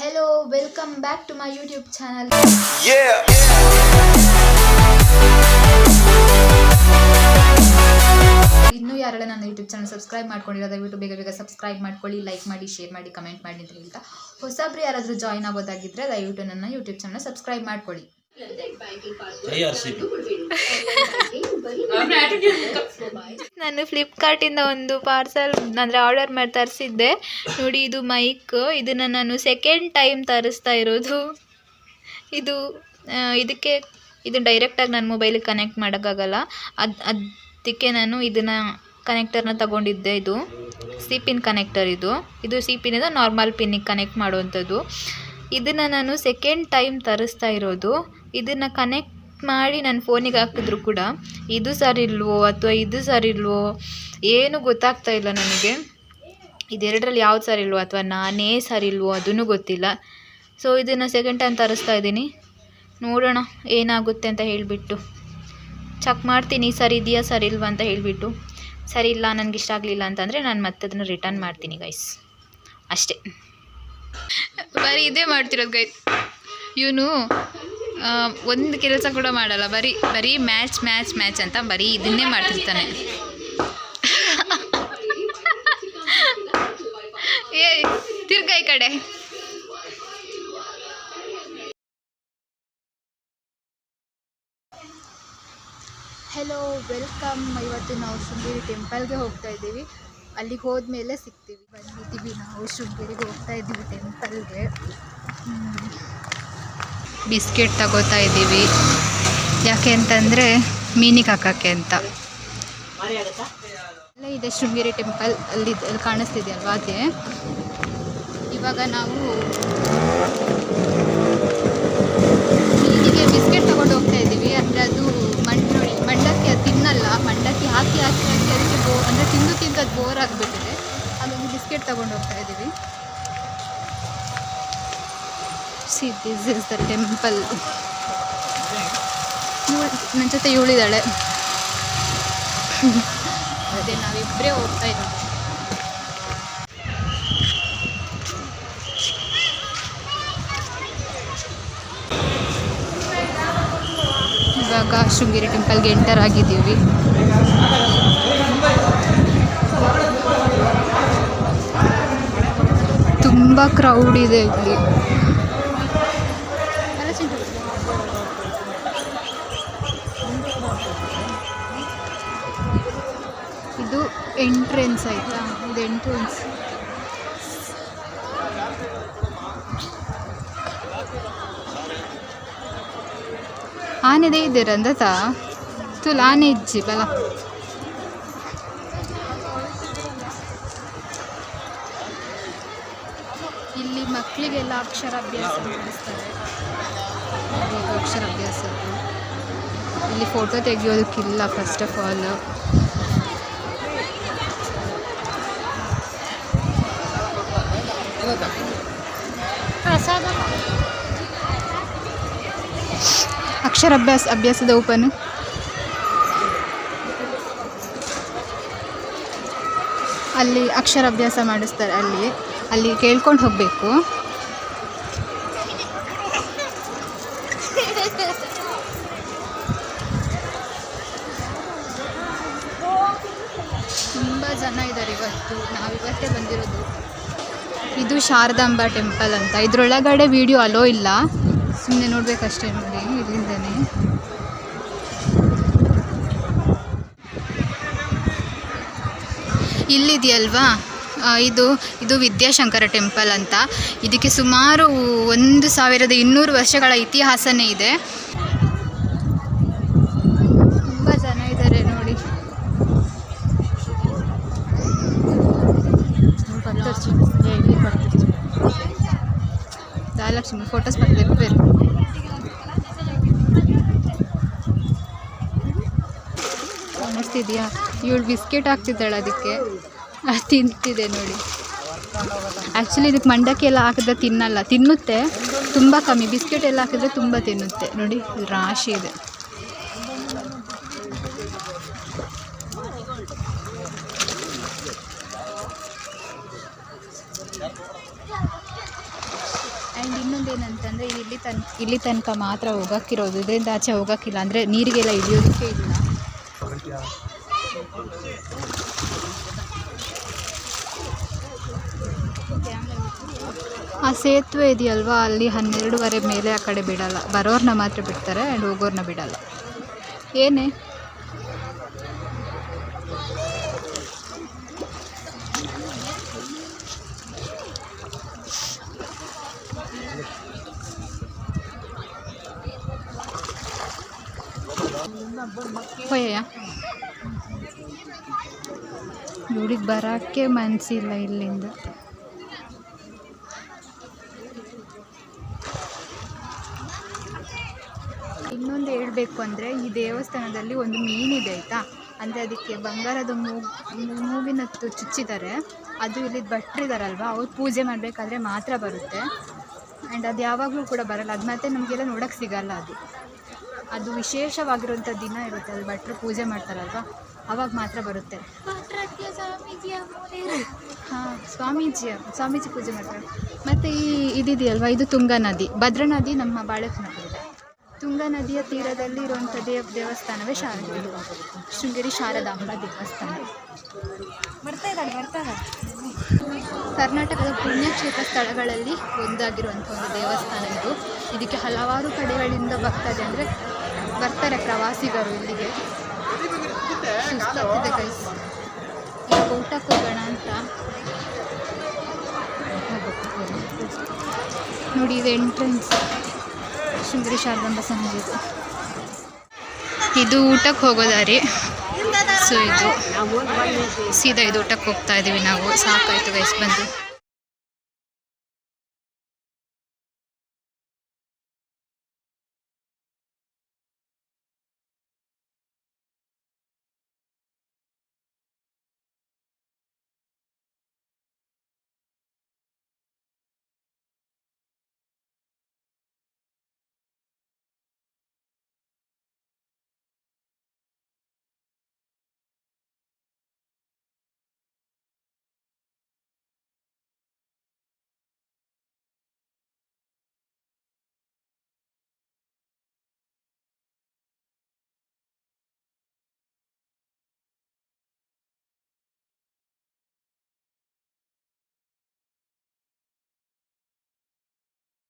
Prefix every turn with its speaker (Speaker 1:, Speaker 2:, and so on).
Speaker 1: Hello welcome back to my YouTube channel
Speaker 2: Yeah.
Speaker 1: ಇನ್ನೂ ಯಾರೆಲ್ಲ ನನ್ನ ಯೂಟ್ಯೂಬ್ ಚಾನಲ್ ಸಬ್ಸ್ಕ್ರೈಬ್ ಮಾಡ್ಕೊಂಡಿರೋ ದಯವಿಟ್ಟು ಬೇಗ ಬೇಗ ಸಬ್ಸ್ಕ್ರೈಬ್ ಮಾಡ್ಕೊಳ್ಳಿ ಲೈಕ್ ಮಾಡಿ ಶೇರ್ ಮಾಡಿ ಕಮೆಂಟ್ ಮಾಡಿ ಅಂತ ಹೇಳ್ತಾ. ಹೊಸಬ್ರು ಯಾರಾದರೂ ಜಾಯ್ನ್ ಆಗೋದಾಗಿದ್ದರೆ ದಯವಿಟ್ಟು ನನ್ನ ಯೂಟ್ಯೂಬ್ ಚಾನಲ್ ಸಬ್ಸ್ಕ್ರೈಬ್ ಮಾಡ್ಕೊಳ್ಳಿ. ನಾನು ಫ್ಲಿಪ್ಕಾರ್ಟಿಂದ ಒಂದು ಪಾರ್ಸಲ್ ಅಂದರೆ ಆರ್ಡರ್ ಮಾಡಿ ತರಿಸಿದ್ದೆ. ನೋಡಿ ಇದು ಮೈಕ್. ಇದನ್ನು ನಾನು ಸೆಕೆಂಡ್ ಟೈಮ್ ತರಿಸ್ತಾ ಇರೋದು. ಇದು ಇದಕ್ಕೆ ಇದು ಡೈರೆಕ್ಟಾಗಿ ನನ್ನ ಮೊಬೈಲಿಗೆ ಕನೆಕ್ಟ್ ಮಾಡೋಕ್ಕಾಗಲ್ಲ. ಅದು ಅದಕ್ಕೆ ನಾನು ಇದನ್ನು ಕನೆಕ್ಟರ್ನ ತಗೊಂಡಿದ್ದೆ ಇದು. ಸಿ ಪಿನ್ ಕನೆಕ್ಟರ್ ಇದು ಇದು ಸಿ ಪಿನಿಂದ ನಾರ್ಮಲ್ ಪಿನ್ನಿಗೆ ಕನೆಕ್ಟ್ ಮಾಡುವಂಥದ್ದು. ಇದನ್ನು ನಾನು ಸೆಕೆಂಡ್ ಟೈಮ್ ತರಿಸ್ತಾ ಇರೋದು. ಇದನ್ನು ಕನೆಕ್ಟ್ ಮಾಡಿ ನನ್ನ ಫೋನಿಗೆ ಹಾಕಿದ್ರು ಕೂಡ, ಇದು ಸರಿ ಇಲ್ವೋ ಅಥವಾ ಇದು ಸರಿ ಇಲ್ವೋ ಏನು ಗೊತ್ತಾಗ್ತಾ ಇಲ್ಲ ನನಗೆ. ಇದೆರಡರಲ್ಲಿ ಯಾವ್ದು ಸರಿ ಇಲ್ವೋ ಅಥವಾ ನಾನೇ ಸರಿ ಇಲ್ವೋ ಅದೂ ಗೊತ್ತಿಲ್ಲ. ಸೊ ಇದನ್ನು ಸೆಕೆಂಡ್ ಟೈಮ್ ತರಿಸ್ತಾ ಇದ್ದೀನಿ. ನೋಡೋಣ ಏನಾಗುತ್ತೆ ಅಂತ ಹೇಳಿಬಿಟ್ಟು. ಚೆಕ್ ಮಾಡ್ತೀನಿ, ಸರಿ ಇದೆಯಾ, ಸರಿ ಇಲ್ವಾ ಅಂತ ಹೇಳಿಬಿಟ್ಟು. ಸರಿ ಇಲ್ಲ, ನನಗೆ ಇಷ್ಟ ಆಗಲಿಲ್ಲ ಅಂತಂದರೆ ನಾನು ಮತ್ತೆ ಅದನ್ನು ರಿಟರ್ನ್ ಮಾಡ್ತೀನಿ ಗೈಸ್ ಅಷ್ಟೇ. ಬರೀ ಇದೇ ಮಾಡ್ತಿರೋದು ಗೈಸ್ ಇವನು ಒಂದು ಕೆಲಸ ಕೂಡ ಮಾಡಲ್ಲ. ಬರೀ ಬರೀ ಮ್ಯಾಚ್ ಮ್ಯಾಚ್ ಮ್ಯಾಚ್ ಅಂತ ಬರೀ ಇದನ್ನೇ ಮಾಡ್ತಿರ್ತಾನೆ. ಏ, ತಿರ್ಗ ಈ ಕಡೆ. ಹೆಲೋ ವೆಲ್ಕಮ್ ಇವತ್ತು ನಾವು ಶೃಂಗೇರಿ ಟೆಂಪಲ್ಗೆ ಹೋಗ್ತಾ ಇದ್ದೀವಿ. ಅಲ್ಲಿಗೆ ಹೋದ್ಮೇಲೆ ಸಿಗ್ತೀವಿ. ಬಂದಿದ್ದೀವಿ ನಾವು. ಶೃಂಗೇರಿಗೆ ಹೋಗ್ತಾ ಇದ್ದೀವಿ ಟೆಂಪಲ್ಗೆ ಬಿಸ್ಕೆಟ್ ತಗೋತಾ ಇದ್ದೀವಿ. ಯಾಕೆ ಅಂತಂದರೆ ಮೀನಿಗೆ ಹಾಕೋಕ್ಕೆ ಅಂತ. ಅಲ್ಲ ಇದೆ ಶೃಂಗೇರಿ ಟೆಂಪಲ್. ಅಲ್ಲಿ ಅಲ್ಲಿ ಕಾಣಿಸ್ತಿದೆಯಲ್ವಾ ಅದೇ ಇವಾಗ ನಾವು ಮೀನಿಗೆ ಬಿಸ್ಕೆಟ್ ತಗೊಂಡು ಹೋಗ್ತಾ ಇದ್ದೀವಿ. ಅಂದರೆ ಅದು ಮಂಡ್ ಮಂಡಕ್ಕಿ ಅದು ತಿನ್ನಲ್ಲ. ಮಂಡಕ್ಕಿ ಹಾಕಿ ಹಾಕಿ ಹಾಕಿ, ಅದಕ್ಕೆ ಬೋ, ಅಂದರೆ ತಿಂದು ತಿಂದು ಅದು ಬೋರ್ ಆಗಿಬಿಟ್ಟಿದೆ. ಅದೊಂದು ಬಿಸ್ಕೆಟ್ ತಗೊಂಡು ಹೋಗ್ತಾ ಇದ್ದೀವಿ. See this is the temple ನನ್ನ ಜೊತೆ ಇವಳಿದ್ದಾಳೆ. ಅದೇ ನಾವಿಬ್ಬರೇ ಹೋಗ್ತಾ ಇದ್ದೀವಿ ಇವಾಗ ಶೃಂಗೇರಿ ಟೆಂಪಲ್ಗೆ ಎಂಟರ್ ಆಗಿದ್ದೀವಿ. ತುಂಬ ಕ್ರೌಡ್ ಇದೆ ಇಲ್ಲಿ ಇದು ಎಂಟ್ರೆನ್ಸ್ ಆಯಿತಾ? ಇದು ಎಂಟ್ರೆನ್ಸ್. ಆನೆದೇ ಇದ್ದೀರ ಅಂದತ ತುಲ್ ಆನೆ ಇಜ್ಜಿ ಬಲ ಇಲ್ಲಿ ಮಕ್ಕಳಿಗೆಲ್ಲ ಅಕ್ಷರಾಭ್ಯಾಸ ಮಾಡಿಸ್ತಾರೆ. ಅಕ್ಷರಾಭ್ಯಾಸ ಇಲ್ಲಿ ಫೋಟೋ ತೆಗಿಯೋದಕ್ಕಿಲ್ಲ ಫಸ್ಟ್ ಆಫ್ ಆಲ್ ಅಕ್ಷರಾಭ್ಯಾಸ ಅಭ್ಯಾಸದ ಓಪನ್ ಅಲ್ಲಿ ಅಕ್ಷರಾಭ್ಯಾಸ ಮಾಡಿಸ್ತಾರೆ ಅಲ್ಲಿ ಅಲ್ಲಿ ಕೇಳ್ಕೊಂಡು ಹೋಗಬೇಕು. ತುಂಬ ಜನ ಇದ್ದಾರೆ ಇವತ್ತು. ನಾವಿವತ್ತೇ ಬಂದಿರೋದು. ಇದು ಶಾರದಾಂಬಾ ಟೆಂಪಲ್ ಅಂತ. ಇದರೊಳಗಡೆ ವಿಡಿಯೋ ಅಲೋ ಇಲ್ಲ. ಸುಮ್ಮನೆ ನೋಡಬೇಕಷ್ಟೇ ನೋಡಿ ಇಲ್ಲಿಂದನೇ ಇಲ್ಲಿದೆಯಲ್ವಾ? ಇದು ಇದು ವಿದ್ಯಾಶಂಕರ ಟೆಂಪಲ್ ಅಂತ. ಇದಕ್ಕೆ ಸುಮಾರು ಒಂದು ಸಾವಿರದ ಇನ್ನೂರು ವರ್ಷಗಳ ಇತಿಹಾಸನೇ ಇದೆ. ತುಂಬ ಜನ ಇದ್ದಾರೆ ನೋಡಿ. ಲಕ್ಷ್ಮಿ ಫೋಟೋಸ್ ಮಾಡಬೇಕು ಕಾಣಿಸ್ತಿದ್ಯಾ ಇವಳು ಬಿಸ್ಕೆಟ್ ಹಾಕ್ತಿದ್ದಾಳೆ ಅದಕ್ಕೆ. ಅದು ತಿಂತಿದೆ ನೋಡಿ. ಆ್ಯಕ್ಚುಲಿ ಇದಕ್ಕೆ ಮಂಡಕ್ಕಿ ಎಲ್ಲ ಹಾಕಿದ್ರೆ ತಿನ್ನಲ್ಲ. ತಿನ್ನುತ್ತೆ. ತುಂಬ ಕಮ್ಮಿ. ಬಿಸ್ಕೆಟ್ ಎಲ್ಲ ಹಾಕಿದ್ರೆ ತುಂಬ ತಿನ್ನುತ್ತೆ. ನೋಡಿ ರಾಶಿ ಇದೆ. ಆ್ಯಂಡ್ ಇನ್ನೊಂದು ಏನಂತಂದರೆ ಇಲ್ಲಿ ತನ್, ಇಲ್ಲಿ ತನಕ ಮಾತ್ರ ಹೋಗೋಕ್ಕಿರೋದು. ಇದರಿಂದ ಆಚೆ ಹೋಗೋಕ್ಕಿಲ್ಲ. ಅಂದರೆ ನೀರಿಗೆಲ್ಲ ಇಳಿಯೋದಕ್ಕೆ ಇಲ್ಲ ಆ ಸೇತುವೆ ಇದೆಯಲ್ವಾ? ಅಲ್ಲಿ ಹನ್ನೆರಡುವರೆ ಮೇಲೆ ಆ ಕಡೆ ಬಿಡಲ್ಲ. ಬರೋರನ್ನ ಮಾತ್ರ ಬಿಡ್ತಾರೆ ಆ್ಯಂಡ್ ಹೋಗೋರ್ನ ಬಿಡಲ್ಲ. ಏನೇ? ಹೋಯ್ಯ ಇವಳಿಗೆ ಬರೋಕ್ಕೆ ಮನಸ್ಸಿಲ್ಲ ಇಲ್ಲಿಂದ. ಇನ್ನೊಂದು ಹೇಳಬೇಕು ಅಂದರೆ ಈ ದೇವಸ್ಥಾನದಲ್ಲಿ ಒಂದು ಮೀನಿದೆ ಆಯಿತಾ? ಅಂದರೆ ಅದಕ್ಕೆ ಬಂಗಾರದ ಮೂ, ಮೂಗಿನ ತು- ಚುಚ್ಚಿದ್ದಾರೆ. ಅದು ಇಲ್ಲಿ ಭಟ್ರಿದಾರಲ್ವ? ಅವ್ರು ಪೂಜೆ ಮಾಡಬೇಕಾದ್ರೆ ಮಾತ್ರ ಬರುತ್ತೆ. ಆ್ಯಂಡ್ ಅದು ಯಾವಾಗಲೂ ಕೂಡ ಬರಲ್ಲ. ಅದು ಮತ್ತೆ ನಮಗೆಲ್ಲ ನೋಡೋಕ್ಕೆ ಸಿಗಲ್ಲ ಅದು. ಅದು ವಿಶೇಷವಾಗಿರುವಂಥ ದಿನ ಇರುತ್ತೆ ಅಲ್ಲಿ ಭಟ್ರು ಪೂಜೆ ಮಾಡ್ತಾರಲ್ವ? ಅವಾಗ ಮಾತ್ರ ಬರುತ್ತೆ. ಹಾಂ ಸ್ವಾಮೀಜಿ ಸ್ವಾಮೀಜಿ ಪೂಜೆ ಮಾಡ್ತಾರೆ. ಮತ್ತು ಈ ಇದಿದೆಯಲ್ವ ಇದು ತುಂಗಾ ನದಿ ಭದ್ರಾ ನದಿ ನಮ್ಮ ಬಾಳೆಕನಕಲ್ಲಿದೆ ತುಂಗಾ ನದಿಯ ತೀರದಲ್ಲಿ ಇರುವಂಥ ದೇವ ದೇವಸ್ಥಾನವೇ ಶಾರದಾ. ಶೃಂಗೇರಿ ಶಾರದಾಂಬ ದೇವಸ್ಥಾನ. ಬರ್ತಾ ಇದ್ದಾಳೆ ಬರ್ತಾ ಕರ್ನಾಟಕದ ಪುಣ್ಯಕ್ಷೇತ್ರ ಸ್ಥಳಗಳಲ್ಲಿ ಒಂದಾಗಿರುವಂಥ ಒಂದು ದೇವಸ್ಥಾನ ಇದು. ಇದಕ್ಕೆ ಹಲವಾರು ಕಡೆಗಳಿಂದ ಬರ್ತದೆ ಅಂದರೆ ಬರ್ತಾರೆ ಪ್ರವಾಸಿಗರು ಇಲ್ಲಿಗೆ. ಈಗ ಊಟಕ್ಕೆ ಹೋಗೋಣ ಅಂತ. ನೋಡಿ ಇದು ಎಂಟ್ರೆನ್ಸ್ ಶೃಂಗೇರಿ ಶಾರದಾಂಬ ಸಂಗೀತ ಇದು ಊಟಕ್ಕೆ ಹೋಗೋದಾರಿ ಸೊ ಇದು ಸೀದಾ ಇದು ಊಟಕ್ಕೆ ಹೋಗ್ತಾ ಇದ್ದೀವಿ ನಾವು. ಸಾಕಾಯಿತು ಗೈಸ್ ಬಂದು.